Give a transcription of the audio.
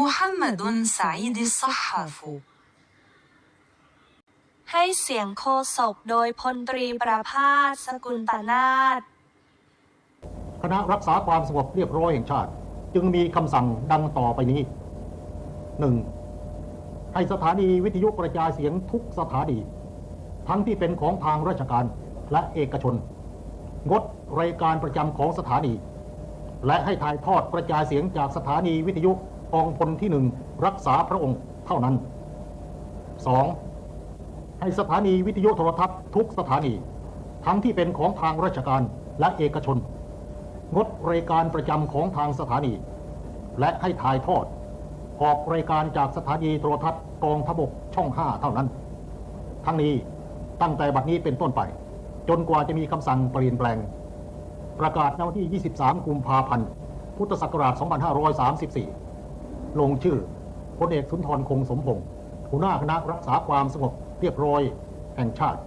محمد سعيد الصحاف ให้เสียงโคศกโดยพลตรีประภาสสกุลตนาถ คณะรักษาความสงบเรียบร้อยแห่งชาติ จึงมีคำสั่งดังต่อไปนี้ 1. ให้สถานีวิทยุกระจายเสียงทุกสถานี ทั้งที่เป็นของทางราชการและเอกชน งดรายการประจำของสถานี และให้ถ่ายทอดกระจายเสียงจากสถานีวิทยุ กองพลที่หนึ่งรักษาพระองค์เท่านั้น 2. ให้สถานีวิทยุโทรทัศน์ทุกสถานี ทั้งที่เป็นของทางราชการและเอกชน งดรายการประจำของทางสถานี และให้ถ่ายทอด ออกรายการจากสถานีโทรทัศน์กองทบกช่อง5เท่านั้น ทั้งนี้ตั้งแต่บัดนี้เป็นต้นไป จนกว่าจะมีคำสั่งเปลี่ยนแปลง ประกาศในวันที่ 23 กุมภาพันธ์ พุทธศักราช 2534 ลงชื่อพลเอกสุนทรคงสมพงศ์หัวหน้าคณะรักษาความสงบเรียบร้อยแห่งชาติ